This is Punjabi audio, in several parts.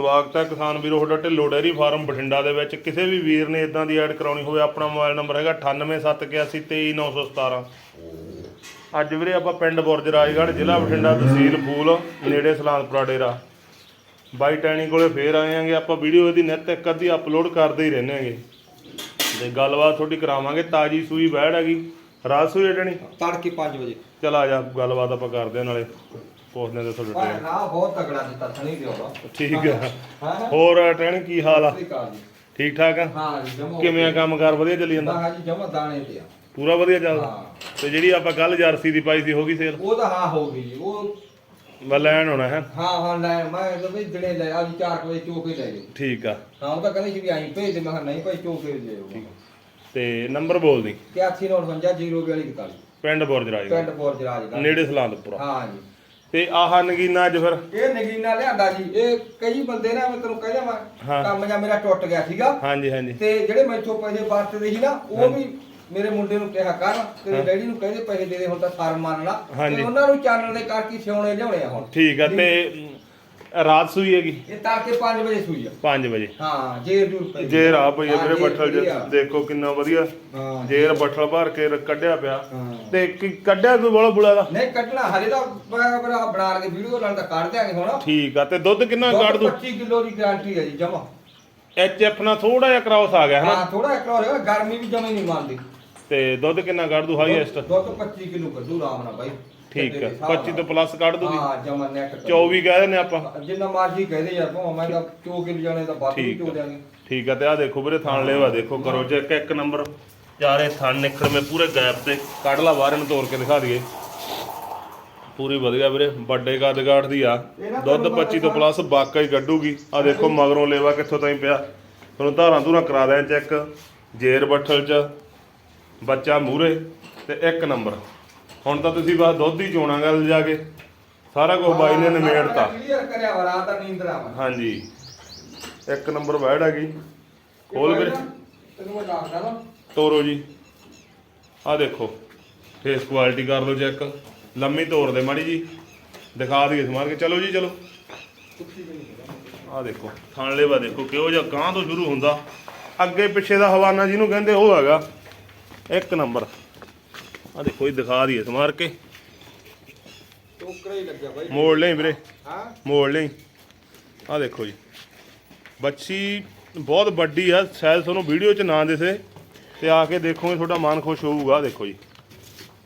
ਸਵਾਗਤ ਹੈ ਕਿਸਾਨ ਵੀਰੋ ਤੁਹਾਡਾ ਢਿੱਲੋ ਡੈਰੀ ਫਾਰਮ ਬਠਿੰਡਾ ਦੇ ਵਿੱਚ। ਕਿਸੇ ਵੀ ਵੀਰ ਨੇ ਇਦਾਂ ਦੀ ਐਡ ਕਰਾਉਣੀ ਹੋਵੇ ਆਪਣਾ ਮੋਬਾਈਲ ਨੰਬਰ ਹੈਗਾ 9871823917 ਅੱਜ ਵੀਰੇ ਆਪਾਂ ਪਿੰਡ ਬੁਰਜ ਰਾਜਗੜ੍ਹ ਜ਼ਿਲ੍ਹਾ ਬਠਿੰਡਾ ਤਹਿਸੀਲ ਫੂਲ ਨੇੜੇ ਸਲਾਨਪੁਰਾ ਡੇਰਾ। ਬਾਈ ਟੈਣੀ ਕੋਲੇ ਫੇਰ ਆਏ ਆਂਗੇ ਆਪਾਂ ਵੀਡੀਓ ਇਹਦੀ ਨਿੱਤ ਇੱਕ ਅੱਧੀ ਅਪਲੋਡ ਕਰਦੇ ਹੀ ਰਹਿੰਦੇ ਆਂਗੇ ਤੇ ਗੱਲਬਾਤ ਤੁਹਾਡੀ ਕਰਾਵਾਂਗੇ ਤਾਜੀ ਸੂਈ ਬੈੜ ਹੈਗੀ। ਰਾਤ ਸੂਈ ਟੈਣੀ? ਤੜਕੇ 5 ਵਜੇ। ਚਲ ਆ ਜਾ ਗੱਲਬਾਤ ਆਪਾਂ ਕਰਦੇ ਹਾਂ ਨਾਲੇ। ਪੁੱਛਦੇ ਤੇ ਤੁਹਾਡੇ ਪਰ ਟੈਣੀ ਨਾ ਬਹੁਤ ਤਗੜਾ ਦਿੱਤਾ ਥਣੀ ਦਿਓਗਾ ਠੀਕ ਹੈ ਹਾਂ। ਹੋਰ ਟੈਣੀ ਕੀ ਹਾਲ ਆ? ਹਾਂ ਠੀਕ ਠਾਕ ਆ? ਹਾਂ ਜੀ ਜਮਾ ਕਿਵੇਂ ਆ ਕੰਮਕਾਰ? ਵਧੀਆ ਚੱਲੀ ਜਾਂਦਾ? ਹਾਂ ਜੀ ਜਮਾ ਦਾਣੇ ਤੇ ਆ। ਪੂਰਾ ਵਧੀਆ ਚੱਲਦਾ? ਹਾਂ। ਤੇ ਜਿਹੜੀ ਆਪਾਂ ਕੱਲ ਜਰਸੀ ਦੀ ਪਾਈ ਸੀ ਹੋ ਗਈ ਸੇਲ? ਉਹ ਤਾਂ ਹਾਂ ਹੋ ਗਈ ਜੀ, ਉਹ ਮੈਂ ਲੈਣ ਹੋਣਾ ਹੈ। ਹਾਂ ਹਾਂ ਲੈ ਮੈਂ ਤਾਂ ਵੀ ਜਣੇ ਲੈ ਆ ਜੀ 4 ਵਜੇ ਚੋਕੇ ਲੈ ਜਾਓ ਠੀਕ ਆ। ਹਾਂ ਉਹ ਤਾਂ ਕਹਿੰਦੇ ਸੀ ਵੀ ਆਈ ਭੇਜ ਦੇ। ਮੈਂ ਕਿਹਾ ਨਹੀਂ ਭਾਈ ਚੋਕੇ ਲੈ ਜਾਓ ਤੇ ਨੰਬਰ ਬੋਲ ਦੀ 8159 ਪਿੰਡ ਬੁਰਜ ਰਾਜ ਪਿੰਡ ਪੋਰ ਜਰਾਜ ਦਾ। ਨੇੜੇ ਸਲਾਂਦਪੁਰਾ। ਹਾਂ ਜੀ। ਤੇ ਆਹ ਨਗੀਨਾ ਅੱਜ ਫਿਰ। ਇਹ ਨਗੀਨਾ ਲਿਆਂਦਾ ਜੀ। ਇਹ ਕਈ ਬੰਦੇ ਨਾ ਮੈਂ ਤੈਨੂੰ ਕਹਿ। ਜਾਵਾਂ ਕੰਮ ਜਾਂ ਮੇਰਾ ਟੁੱਟ ਗਿਆ ਸੀਗਾ। ਹਾਂਜੀ ਹਾਂਜੀ। ਤੇ ਜਿਹੜੇ ਮੈਥੋਂ ਪੈਸੇ ਵਰਤਦੇ ਸੀ ਨਾ ਉਹ ਵੀ ਮੇਰੇ ਮੁੰਡੇ ਨੂੰ ਕਿਹਾ ਕਰ ਤੇਰੇ ਡੈਡੀ ਨੂੰ ਕਹਿੰਦੇ ਪੈਸੇ ਦੇ ਦੇ ਹੁਣ ਤਾਂ ਫਾਰਮ ਹਾਂਜੀ। ਤੇ ਉਹਨਾਂ ਨੂੰ ਚਾਨਣ ਦੇ ਕਰਕੇ ਸਿਉਣੇ ਲਿਆਉਣੇ ਆ ਹੁਣ। ਠੀਕ ਆ ਤੇ ਰਾਤ ਸੂਈ ਹੈਗੀ? ਇਹ ਤੜਕੇ 5 ਵਜੇ ਸੂਈ ਆ। 5 ਵਜੇ। ਹਾਂ ਜੇਰ ਜੂਰ ਪਈ। ਜੇ ਰਾਹ ਪਈ ਆ ਹਾਂ, ਵੀਰੇ ਜੇਰ ਬੱਠਲ ਪਈ ਚ ਆ। ਦੇਖੋ ਕਿੰਨਾ ਵਧੀਆ। ਹਾਂ ਜੇਰ ਬੱਠਲ ਭਰ ਕੇ ਰ- ਕੱਢਿਆ ਪਿਆ। ਹਾਂ। ਤੇ ਕੀ- ਕੱਢਿਆ ਕੋਈ ਬੋਲਾ ਬੁਲਾ ਦਾ? ਨਹੀਂ ਕੱਢਣਾ ਹਲੇ ਤਾਂ ਬੜਾ ਬੜਾ ਬਣਾ ਕੇ ਵੀਡੀਓ ਨਾਲ ਤਾਂ ਕੱਢ ਦਿਆਂਗੇ ਹੁਣ। ਠੀਕ ਆ ਤੇ ਦੁੱਧ ਕਿੰਨਾ ਕੱਢ ਦੂ? 25 ਕਿਲੋ ਦੀ ਗਾਰੰਟੀ ਹੈ ਜੀ ਜਮਾ। ਐਚ ਐਫ ਨਾਲ ਥੋੜਾ ਜਿਹਾ ਕ੍ਰਾਸ ਆ ਗਿਆ ਹਨਾ? ਹਾਂ ਥੋੜਾ ਇੱਕ ਹੋਰ ਹੈਗਾ ਗਰਮੀ ਵੀ ਜਮਾ ਹੀ ਨਹੀਂ ਮੰਨਦੀ। ਤੇ ਦੁੱਧ ਕਿੰਨਾ ਕੱਢ ਦੂ ਹਾਈਐਸਟ ਦੁੱਧ 25 ਕਿਲੋ ਕੱਢੂ ਆਰਾਮ ਨਾਲ ਬਾਈ। ਠੀਕ ਹਿਸਾਬ 25 ਤੋਂ ਪਲੱਸ ਕੱਢ ਦੂਗੀ। ਹਾਂ ਜਮਾ ਨੈਟ 24 ਕਹਿ ਦਿੰਦੇ ਆਪਾਂ। ਜਿੰਨਾ ਮਰਜ਼ੀ ਕਹਦੇ ਯਾਰ ਭਾਵੇਂ ਮੈਂ ਤਾਂ ਚੋ ਕੇ ਲਿਜਾਣੇ ਤਾਂ ਬਾਤ ਵੀ ਠੀਕ ਚੋ। ਦਿਆਂਗੇ ਠੀਕ ਆ ਤੇ ਆ ਦੇਖੋ ਵੀਰੇ ਥਣ ਲੈਵਾ ਦੇਖੋ ਕਰੋ ਜੇ ਇੱਕ ਇੱਕ ਨੰਬਰ ਚਾਰੇ ਥਣ ਨਿਕੜਵੇਂ ਪੂਰੇ ਗੈਪ ਤੇ। ਕੱਢ ਲਾ ਬਾਹਰ ਨੂੰ ਤੋੜ ਕੇ ਦਿਖਾ ਦਈਏ। ਪੂਰੀ ਵਧੀਆ ਵੀਰੇ ਵੱਡੇ ਕੱਦਗਾੜ ਦੀ ਆ। ਦੁੱਧ 25 ਤੋਂ ਪਲੱਸ ਵਾਕਈ ਕੱਢੂਗੀ। ਆ ਦੇਖੋ ਮਗਰੋਂ ਲੈਵਾ ਕਿੱਥੋਂ ਤਾਈਂ ਪਿਆ। ਤੁਹਾਨੂੰ ਧਾਰਾਂ ਧੂਰਾਂ ਕਰਾ ਦਿਆਂ ਚੈੱਕ ਜੇਰ ਬੱਠਲ ਚ। ਬੱਚਾ ਮੂਰੇ ਤੇ ਇੱਕ ਨੰਬਰ ਹੁਣ ਤਾਂ ਤੁਸੀਂ ਬਸ ਦੁੱਧ ਹੀ ਚੋਣਾ ਗੱਲ ਜਾ ਕੇ। ਸਾਰਾ ਕੁਝ ਬਾਈ ਨੇ ਨਿਮੇੜਤਾ। ਕਲੀਅਰ ਕਰਿਆ ਵਾ ਰਾਤ ਦਾ ਨੀਂਦ ਰਾਵਾ ਹਾਂਜੀ। ਇੱਕ ਨੰਬਰ ਬੈੜ ਹੈਗੀ ਖੋਲ ਵੀਰੇ। ਤੈਨੂੰ ਮੈਂ ਦੱਸਦਾ ਨਾ ਤੋਰੋ ਜੀ। ਆ ਦੇਖੋ ਫੇਸ ਕੁਆਲਿਟੀ ਕਰ ਲਓ ਚੈੱਕ ਲੰਮੀ ਤੋਰ ਦੇ ਮਾੜੀ ਜੀ। ਦਿਖਾ ਦਈਏ ਸਮਾਰ ਕੇ ਚਲੋ ਜੀ ਚਲੋ। ਆ ਦੇਖੋ ਥਣ ਲੇਵਾ ਦੇਖੋ ਕਿਹੋ ਜਿਹਾ ਗਾਂ ਤੋਂ ਸ਼ੁਰੂ ਹੁੰਦਾ। ਅੱਗੇ ਪਿੱਛੇ ਦਾ ਹਵਾਨਾ ਜਿਹਨੂੰ ਕਹਿੰਦੇ ਉਹ ਹੈਗਾ। ਇੱਕ ਨੰਬਰ। ਆ ਦੇਖੋ ਇਹ ਦਿਖਾ ਦਈਏ ਸਮਾਰ ਕੇ। ਟੋਕਰਾ ਹੀ ਲੱਗਿਆ ਬਾਈ। ਮੋੜ ਲਈ ਵੀਰੇ। ਹਾਂ? ਮੋੜ ਲਈ। ਆ ਦੇਖੋ ਜੀ। ਬੱਚੀ ਬਹੁਤ ਵੱਡੀ ਆ ਸ਼ਾਇਦ ਤੁਹਾਨੂੰ ਵੀਡੀਓ 'ਚ ਨਾ ਦਿਸੇ ਤੇ ਆ ਕੇ ਦੇਖੋਗੇ ਤੁਹਾਡਾ ਮਨ ਖੁਸ਼ ਹੋਊਗਾ। ਦੇਖੋ ਜੀ।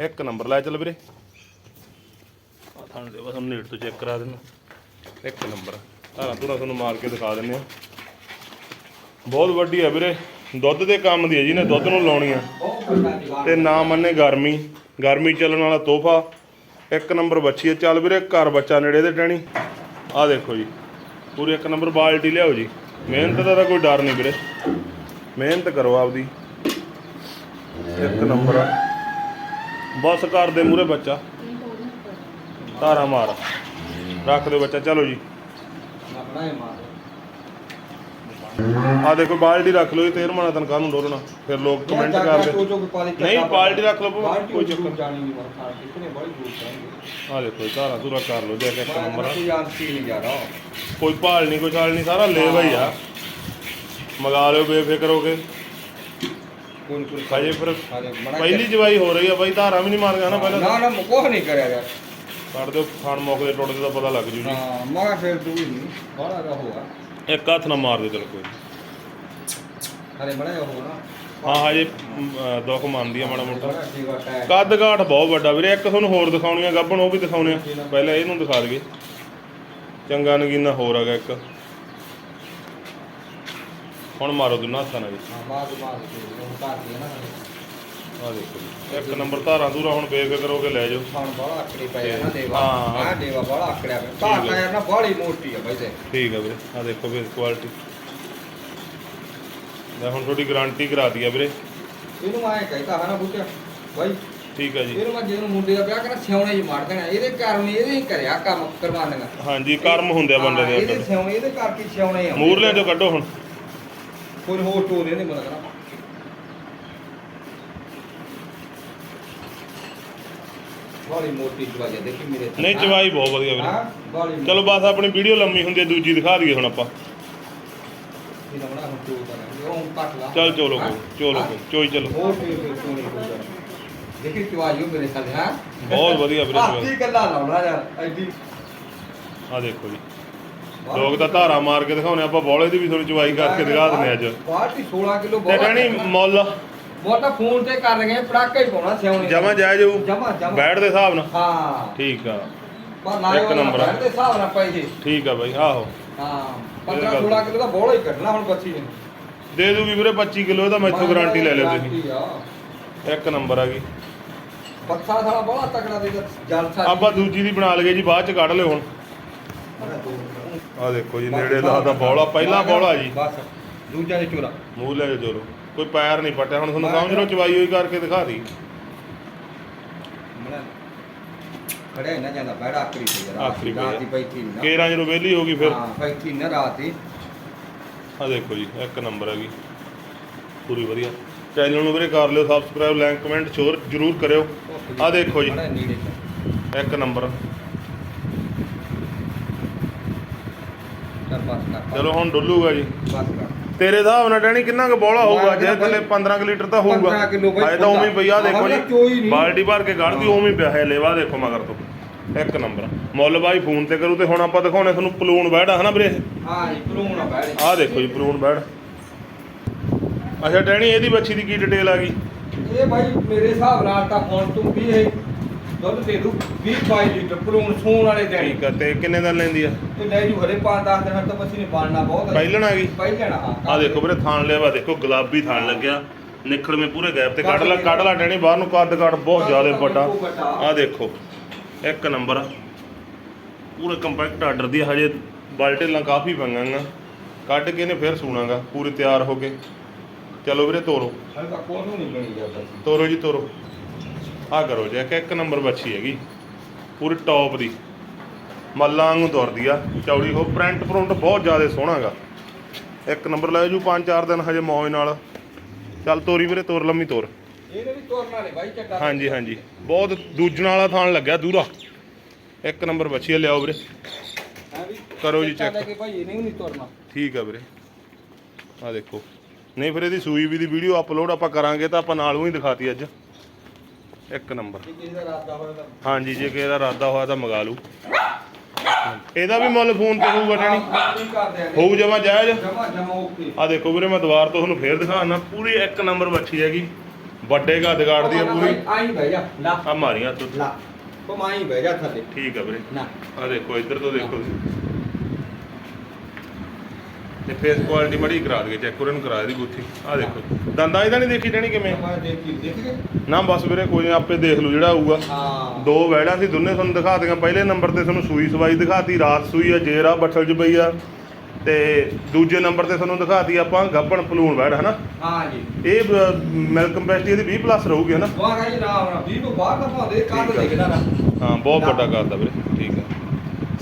ਇੱਕ ਨੰਬਰ ਲੈ ਚੱਲ ਵੀਰੇ। ਆ ਤੁਹਾਨੂੰ ਦੇ ਬਸ ਨੇੜ ਤੋਂ ਚੈੱਕ ਕਰਾ ਦੇਣਾ ਇੱਕ ਨੰਬਰ। ਧਾਰਾਂ ਧੁਰਾਂ ਤੁਹਾਨੂੰ ਮਾਰ ਕੇ ਦਿਖਾ ਦਿੰਦੇ ਆ। ਬਹੁਤ ਵੱਡੀ ਆ ਵੀਰੇ। ਦੁੱਧ ਦੇ ਕੰਮ ਦੀ ਹੈ ਜੀ ਨੇ ਦੁੱਧ ਨੂੰ ਲਾਉਣੀ ਆ। ਤੇ ਨਾ ਮੰਨੇ ਗਰਮੀ। ਗਰਮੀ ਚੱਲਣ ਵਾਲਾ ਤੋਹਫਾ। ਇੱਕ ਨੰਬਰ ਬੱਚੀ ਹੈ ਚੱਲ ਵੀਰੇ, ਘਰ ਬੱਚਾ ਨੇੜੇ ਦੇ ਟੈਣੀ ਆਹ ਦੇਖੋ ਜੀ। ਪੂਰੀ ਇੱਕ ਨੰਬਰ ਬਾਲਟੀ ਲਿਆਓ ਜੀ। ਮਿਹਨਤ ਦਾ ਤਾਂ ਕੋਈ ਡਰ ਨਹੀਂ ਵੀਰੇ। ਮਿਹਨਤ ਕਰੋ ਆਪਦੀ। ਇੱਕ ਨੰਬਰ ਬਸ ਘਰ ਦੇ ਮੂਰੇ ਬੱਚਾ। ਧਾਰਾ ਮਾਰ। ਰੱਖ ਦਿਓ ਬੱਚਾ। ਚਲੋ ਜੀ। ਆਪਣਾ ਹੀ ਮਾਰ। ਆਹ ਦੇਖੋ ਬਾਲਟੀ ਰੱਖ ਲਓ ਜੀ ਤੇਰ ਮਾਣਾ ਤਨਖਾਹ ਨੂੰ ਡੋਲਣਾ। ਫਿਰ ਲੋਕ ਕਮੈਂਟ ਕਰਦੇ। ਨਹੀਂ, ਬਾਲਟੀ ਰੱਖ ਲਓ ਭਾਵੇਂ, ਕੋਈ ਚੱਕਰ। ਜਾਣੀ ਨਹੀਂ ਮਰ ਖਾ ਕਿਤਨੇ ਬੜੀ ਦੂਰ ਜਾਣਗੇ ਆਹ ਦੇਖੋ ਧਾਰਾ ਧੂਰਾ ਕਰ ਲਓ ਜੇ ਇੱਕ ਨੰਬਰ ਆ। ਕੋਈ ਆਂਸੀ ਨਹੀਂ ਜਾ ਰਹਾ ਕੋਈ ਭਾਲ ਨਹੀਂ ਕੋਈ ਛਾਲ ਨਹੀਂ ਸਾਰਾ ਲੇਵਾ ਹੀ ਆ। ਮਗਾ ਲਿਓ ਬੇਫਿਕਰ ਹੋ ਕੇ। ਕੋਈ ਕੋਈ ਹਜੇ ਫਿਰ। ਪਹਿਲੀ ਜਵਾਈ ਹੋ ਰਹੀ ਆ ਬਾਈ ਧਾਰਾਂ ਵੀ ਨਹੀਂ ਮਾਰ ਗਿਆ ਨਾ ਪਹਿਲਾਂ ਨਾ ਨਾ ਕੁਝ ਨਹੀਂ ਕਰਿਆ ਯਾਰ। ਕੱਢ ਦਿਓ ਖਾਣ ਮੌਕੇ ਦੇ ਟੁੱਟਦੇ ਦਾ ਪਤਾ ਲੱਗ ਜੂ ਜੀ। ਹਾਂ ਮੈਂ ਫਿਰ ਦੂਰ ਨਹੀਂ ਬੜਾ ਰਹੂਗਾ ਇੱਕ ਹੱਥ ਨਾਲ ਮਾਰ ਦਿਓ ਚਲੋ ਕੋਈ ਨੀ। ਹਰੇ ਬੜਾ ਹੋ ਨਾ। ਹਾਂ ਹਜੇ ਮ, ਅਹ, ਦੁੱਖ ਮੰਨਦੀ ਆ ਮਾੜਾ ਮੋਟਾ। ਬੜਾ ਠੀਕ ਆ। ਟੈਗ ਕੱਦ ਕਾਠ ਬਹੁਤ ਵੱਡਾ ਵੀਰੇ ਇੱਕ ਤੁਹਾਨੂੰ ਹੋਰ ਦਿਖਾਉਣੀ ਆ ਗੱਬਣ ਉਹ ਵੀ ਦਿਖਾਉਣੇ ਆ। ਪਹਿਲਾਂ ਇਹਨੂੰ ਦਿਖਾ ਦਈਏ। ਚੰਗਾ ਨਗੀਨਾ ਹੋਰ ਆ ਗਿਆ ਇੱਕ। ਹੁਣ ਮਾਰੋ ਦੋਨਾਂ ਹੱਥਾਂ ਨਾਲ ਜੀ। ਹਾਂ ਬਾਅਦ ਬਾਅਦ ਉਹ ਕਾਟ ਦਿਆ ਨਾ ਆ ਦੇਖੋ ਜੀ। ਇੱਕ ਨੰਬਰ ਧਾਰਾਂ ਧੂਰਾ ਹੁਣ ਬੇਫਿਕਰ ਹੋ ਕੇ ਲੈ ਜਾਓ। ਖਾਣ ਬੜਾ ਆਕੜੀ ਪਿਆ ਨਾ ਦੇਵਾ ਹਾਂ। ਹਾਂ ਦੇਵਾ ਬੜਾ ਆਕੜਿਆ ਪਿਆ। ਠੀਕ ਧਾਕਾ ਹੈ। ਯਾਰ ਨਾ ਬੜੀ ਮੋਟੀ ਆ ਬਾਈ ਤੇ। ਠੀਕ ਆ ਵੀਰੇ। ਆ ਦੇਖੋ ਫਿਰ ਕੁਆਲਿਟੀ ਮੈਂ ਹੁਣ ਤੁਹਾਡੀ ਗਾਰੰਟੀ ਕਰਾ ਦਈ ਆ ਵੀਰੇ। ਇਹਨੂੰ ਆਏ ਕਹਿੰਦਾ ਹੈ ਨਾ ਬੁੱਟਿਆ ਬਾਈ। ਠੀਕ ਆ ਜੀ। ਇਹਨੂੰ ਮੈਂ ਜਿਹਨੂੰ ਮੁੰਡੇ ਦਾ ਵਿਆਹ ਕਰਾਂ ਸਿਉਣੇ ਚ ਮਾਰ ਦੇਣਾ। ਇਹਦੇ ਕਾਰਨ ਇਹਦੇ ਹੀ ਕਰਿਆ ਕੰਮ ਕਰਵਾਉਣਾ ਹਾਂਜੀ ਕਰਮ ਹੁੰਦੇ ਆ ਬੰਦੇ ਦੇ ਇਹਦੇ ਅੰਦਰ ਸਿਉਣੇ ਇਹਦੇ ਕਰਕੇ ਸਿਉਣੇ ਆ। ਮੂਰਲੇ ਚੋਂ ਕੱਢੋ ਹੁਣ। ਕੋਈ ਹੋਰ ਟੋਰ ਇਹਨੇ ਮਨ ਕਰਾ ਬੜੀ ਮੋਟੀ ਚਵਾਈ ਆ ਦੇਖੀ ਮੇਰੇ ਤੇ। ਨਹੀਂ ਚਵਾਈ ਬਹੁਤ ਵਧੀਆ ਵੀਰੇ। ਹਾਂ ਚਲੋ ਬਸ ਆਪਣੀ ਵੀਡੀਓ ਲੰਮੀ ਹੁੰਦੀ ਹੈ ਦੂਜੀ ਦਿਖਾ ਦਈਏ ਹੁਣ ਆਪਾਂ। ਇਹਦਾ ਬਣਾ ਹੁਣ ਚੋ ਕਰਾਂਗੇ ਉਹ ਕੱਟ ਲਾ। ਚੱਲ ਚਲੋ ਹਾਂ? ਚਲੋ ਹਾਂ? ਚੋਈ ਚਲੋ। ਹੋਰ ਫੇਰ ਫੇਰ ਸੋਣੀ ਕੋਈ ਗੱਲ ਦੇਖੀ ਚਵਾਈਓ ਮੇਰੇ ਸਾਲੇ ਹਾਂ। ਬਹੁਤ ਵਧੀਆ ਵੀਰੇ ਹਾਥੀ ਗੱਲਾਂ ਲਾਉਣਾ ਯਾਰ ਐਡੀ। ਆ ਦੇਖੋ ਜੀ। ਲੋਕ ਤਾਂ ਧਾਰਾ ਮਾਰ ਕੇ ਦਿਖਾਉਣੇ ਆਪਾਂ ਬੋਲੇ ਦੀ ਵੀ ਥੋੜੀ ਚਵਾਈ ਕਰਕੇ ਦਿਖਾ ਦਿੰਦੇ ਅੱਜ। ਬਾਟੀ 16 ਕਿਲੋ ਤੇ ਕਹਿਣੀ ਮੁੱਲ। ਮੋਟਾ ਫੋਨ ਤੇ ਕਰ ਲਗੇ ਪੜਾਕਾ ਹੀ ਪਾਉਣਾ ਸਿਆਉਣੇ ਜਮਾ ਜਾਇਜ਼ ਹੋਊ? ਜਮਾ ਜਮਾ। ਬੈਠ ਦੇ ਹਿਸਾਬ ਨਾਲ? ਹਾਂ। ਠੀਕ ਆ। ਪਰ ਇੱਕ ਨੰਬਰ ਆ। ਦੇ ਹਿਸਾਬ ਨਾਲ ਪਏ ਜੀ ਠੀਕ ਆ ਬਾਈ ਆਹੋ। ਹਾਂ ਇਹ 15 ਗੱਲ 16 ਕਿਲੋ ਦਾ ਬੋਲਾ ਹੀ ਕੱਢਣਾ ਹੁਣ ਬੱਚੀ ਨੇ। ਦੇ ਦੂਗੀ ਵੀਰੇ 25 ਕਿਲੋ ਇਹਦਾ ਮੈਥੋਂ ਗਾਰੰਟੀ ਲੈ ਲਿਓ ਤੁਸੀਂ। ਇੱਕ ਨੰਬਰ ਆ ਗਈ ਪੱਥਾ ਸਾਲਾ ਬੜਾ ਤਕੜਾ ਦੇ ਜਲ ਸਾ ਆਪਾਂ ਦੂਜੀ ਦੀ ਬਣਾ ਲਈਏ ਜੀ ਬਾਅਦ ਚ ਕੱਢ ਲਿਓ ਹੁਣ। ਆ ਦੇਖੋ ਜੀ ਨੇੜੇ ਲਾਦਾ ਬੌਲਾ ਪਹਿਲਾ ਬੌਲਾ ਜੀ। ਬਸ ਦੂਜਾ ਦੇ ਚੋਰਾ। ਮੂੰਹ ਲੈ ਚਲੋ ਕੋਈ ਪੈਰ ਨਹੀਂ ਪਟਿਆ ਹੁਣ ਤੁਹਾਨੂੰ ਸਮਝ ਲਓ ਚਵਾਈ ਹੋਈ ਕਰਕੇ ਦਿਖਾ ਦੀ। ਖੜਿਆ ਨਾ ਜਾਂਦਾ ਬੜਾ ਆਖਰੀ ਆਖਰੀ ਰਾਤ। ਹੀ ਬੈਠੀ ਨਾ। ਕੇਰਾਂ ਜਦੋਂ ਵਿਹਲੀ ਹੋ ਗਈ ਫਿਰ? ਹਾਂ ਬੈਠੀ ਨਾ ਰਾਤ ਹੀ ਆ ਦੇਖੋ ਜੀ ਇੱਕ ਨੰਬਰ ਹੈਗੀ। ਪੂਰੀ ਵਧੀਆ। ਚੈਨਲ ਨੂੰ ਵੀਰੇ ਕਰ ਲਿਓ ਸਬਸਕ੍ਰਾਈਬ ਲਾਈਕ ਕਮੈਂਟ ਸ਼ੋਰ ਜਰੂਰ ਕਰਿਓ। ਆ ਦੇਖੋ ਜੀ। ਨੇੜੇ। ਇੱਕ ਨੰਬਰ। ਚੱਲ ਬਸ ਕਰ। ਚਲੋ ਹੁਣ ਡੁੱਲੂਗਾ ਜੀ। ਬਸ ਕਰ। ਤੇਰੇ ਹਿਸਾਬ ਨਾਲ ਡੈਣੀ ਕਿੰਨਾ ਕੁ ਬੋਲਾ ਹੋਊਗਾ? ਜੇ ਥੱਲੇ 15 ਕੁ ਲੀਟਰ ਤਾਂ ਹੋਊਗਾ। 15 ਕਿਲੋ ਬਈ ਹਾਏ ਤਾਂ ਉਵੇਂ ਹੀ ਪਈਆ ਦੇਖੋ ਜੀ। ਬਾਲਟੀ ਭਰ ਕੇ ਕੱਢਦੀ ਉਵੇਂ ਹੀ ਪਿਆ। ਹੈ ਲੇਵਾ ਦੇਖੋ ਮਗਰ ਤੋਂ। ਇੱਕ ਨੰਬਰ। ਮੁੱਲ ਬਾਈ ਫੋਨ ਤੇ ਕਰੂ ਤੇ ਹੁਣ ਆਪਾਂ ਦਿਖਾਉਣੇ ਤੁਹਾਨੂੰ ਪਲੂਨ ਬੈੜਾ ਹਨਾ ਵੀਰੇ ਹਾਂ ਜੀ ਪਲੂਣ ਆ ਬੈਠ ਆਹ ਦੇਖੋ ਜੀ ਪਲੂਨ ਬੈੜ ਅੱਛਾ ਡੈਣੀ ਇਹਦੀ ਬੱਚੀ ਦੀ ਕੀ ਡਿਟੇਲ ਆ ਗਈ? ਇਹ ਭਾਈ ਮੇਰੇ ਹਿਸਾਬ ਨਾਲ ਤਾਂ ਹੁਣ ਤੂੰ ਵੀ ਇਹ ਦੁੱਧ ਦੇ ਦੂ 20 22 ਲੀਟਰ ਪਲੂਣ ਸੂਣ ਵਾਲੇ ਦੇਣੀ ਠੀਕ ਆ ਤੇ ਕਿੰਨੇ ਦਿਨ ਲੈਂਦੀ ਆ? ਤੇ ਲੈ ਜੂ ਹਰੇ 5-10 ਦਿਨ ਤੱਕ ਅਸੀਂ ਨੇ ਬਾਣਨਾ ਬਹੁਤ। ਹੈ। ਪਹਿਲਣ ਆ ਗਈ? ਪਹਿਲਣ ਹਾਂ। ਆ ਦੇਖੋ ਵੀਰੇ ਥਾਣ ਲਿਆ ਵਾ ਦੇਖੋ ਗੁਲਾਬੀ ਥਾਣ ਲੱਗਿਆ। ਨਿਖੜਵੇਂ ਪੂਰੇ ਗੈਪ ਤੇ ਕੱਢ ਲਾ ਕੱਢ ਲਾ ਡੈਣੀ ਬਾਹਰ ਨੂੰ ਕੱਦ ਕੱਢ ਬਹੁਤ ਜ਼ਿਆਦਾ ਵੱਡਾ। ਆ ਦੇਖੋ ਇੱਕ ਨੰਬਰ ਪੂਰੇ ਕੰਪੈਕਟ ਆਰਡਰ ਦੀ ਆ, ਹਜੇ ਬਾਲਟੇਲਾਂ ਕਾਫੀ ਪੰਗਾਂਗਾ। ਕੱਢ ਕੇ ਨੇ ਫਿਰ ਸੂਣਾਗਾ ਪੂਰੇ ਤਿਆਰ ਹੋ ਕੇ। ਚਲੋ ਵੀਰੇ ਤੋਰੋ। ਹਲੇ ਤਾਂ ਕੋਈ ਨੂੰ ਨਹੀਂ ਬਣੀ ਜਾਂਦਾ ਤੋਰੋ ਜੀ ਤੋਰੋ। ਆ ਕਰੋ ਜੀ ਇੱਕ ਇੱਕ ਨੰਬਰ ਬੱਚੀ ਹੈਗੀ। ਪੂਰੀ ਟੌਪ ਦੀ। ਮੱਲਾਂ ਵਾਂਗੂ ਤੁਰਦੀ ਆ। ਚੌੜੀ ਹੋ ਪ੍ਰਿੰਟ ਪ੍ਰਿੰਟ ਬਹੁਤ ਜ਼ਿਆਦਾ ਸੋਹਣਾਗਾ ਇੱਕ ਨੰਬਰ ਲੈ ਜੂ ਪੰਜ ਚਾਰ ਦਿਨ ਹਜੇ ਮੌਜ ਨਾਲ। ਚੱਲ ਤੋਰੀ ਵੀਰੇ ਤੋਰ ਲੰਮੀ ਤੋਰ। ਇਹਨੇ ਵੀ ਤੋਰਨਾ ਨਹੀਂ ਬਾਈ ਚੱਡਾ। ਹਾਂਜੀ ਹਾਂਜੀ। ਬਹੁਤ ਦੂਜਣ ਵਾਲਾ ਥਾਣ ਲੱਗਿਆ ਦੂਰਾ। ਇੱਕ ਨੰਬਰ ਬੱਚੀ ਲਿਆਓ ਵੀਰੇ। ਹਾਂ ਵੀ ਕਰੋ ਜੀ ਚੱਡਾ check। ਲੈ ਕੇ ਭਾਈ ਇਹਨੇ ਵੀ ਨਹੀਂ ਤੋਰਨਾ। ਠੀਕ ਆ ਵੀਰੇ। ਆ ਦੇਖੋ। ਨਹੀਂ ਫਿਰ ਇਹਦੀ ਸੂਈ ਵੀ ਦੀ ਵੀਡੀਓ ਅਪਲੋਡ ਆਪਾਂ ਕਰਾਂਗੇ ਤਾਂ ਆਪਾਂ ਨਾਲ ਹੀ ਦਿਖਾਤੀ ਅੱਜ। ਇੱਕ ਨੰਬਰ। ਹਾਂਜੀ ਜੇ ਕਿਸੇ ਦਾ ਇਰਾਦਾ ਹੋਇਆ ਤਾਂ ਮੰਗਾ ਲੂ ਇਹਦਾ ਵੀ ਮੁੱਲ ਫੋਨ ਤੇ ਹੋਊਗਾ ਟਣੀ ਹੋਊ ਜਮਾ ਜਾਇਜ਼? ਜਮਾ ਜਮਾ ਓਕੇ। ਆ ਦੇਖੋ ਵੀਰੇ ਮੈਂ ਦੁਬਾਰ ਤੋਂ ਤੁਹਾਨੂੰ ਫੇਰ ਦਿਖਾਣਾ ਪੂਰੀ ਇੱਕ ਨੰਬਰ ਬੱਚੀ ਹੈਗੀ। ਵੱਡੇ ਘੱਟ ਗਾੜ ਦੀ ਆ ਪੂਰੀ। ਆਈ ਬਹਿ ਜਾ ਲਾ। ਆ ਮਾਰੀਆਂ ਤੂੰ ਲਾ। ਤੂੰ ਮਾਈ ਬਹਿ ਜਾ ਥੱਲੇ। ਠੀਕ ਆ ਵੀਰੇ। ਨਾ। ਆ ਦੇਖੋ ਇੱਧਰ ਤੋਂ ਦੇਖੋ ਤੇ ਫੇਸ ਕੁਆਲਿਟੀ ਬੜੀ ਕਰਾ ਦਈਏ ਚੈੱਕ ਕਰਨ ਕਰਾ ਦੀ ਗੁੱਥੀ ਆ ਦੇਖੋ। ਦੰਦਾਂ ਇਹਦਾ ਨਹੀਂ ਦੇਖੀ ਜਾਣੀ ਕਿਵੇਂ? ਮੈਂ ਦੇਖ ਦੇਖ ਗਏ ਨਾ ਬਸ ਵੀਰੇ ਕੋਈ ਨਹੀਂ ਆਪੇ ਦੇਖ ਲੂ ਜਿਹੜਾ ਆਊਗਾ। ਹਾਂ। ਦੋ ਵੈੜਾਂ ਸੀ ਦੋਨੇ ਤੁਹਾਨੂੰ ਦਿਖਾ ਦਿਆਂ। ਪਹਿਲੇ ਨੰਬਰ ਤੇ ਤੁਹਾਨੂੰ ਸੂਈ ਸਵਾਈ ਦਿਖਾਤੀ ਰਾਤ ਸੂਈ ਆ ਜੇਰਾ ਬੱਠਲ ਚ ਪਈ ਆ। ਤੇ ਦੂਜੇ ਨੰਬਰ ਤੇ ਤੁਹਾਨੂੰ ਦਿਖਾਤੀ ਆਪਾਂ ਗੱਬਣ ਪਲੂਣ ਵੈੜ ਹਨਾ? ਹਾਂ ਜੀ। ਇਹ ਮਿਲਕ ਕੰਪੈਸਟੀ ਇਹਦੀ 20 ਪਲੱਸ ਰਹੂਗੀ ਹਨਾ? ਵਾਹ ਜੀ ਨਾ ਆਉਣਾ 20 ਤੋਂ ਬਾਹਰ ਦਾ ਠੀਕ ਆ। ਦੇਖਦਾ ਨਾ? ਹਾਂ ਬਹੁਤ ਵੱਡਾ ਕਰਦਾ ਵੀਰੇ। ਠੀਕ ਆ।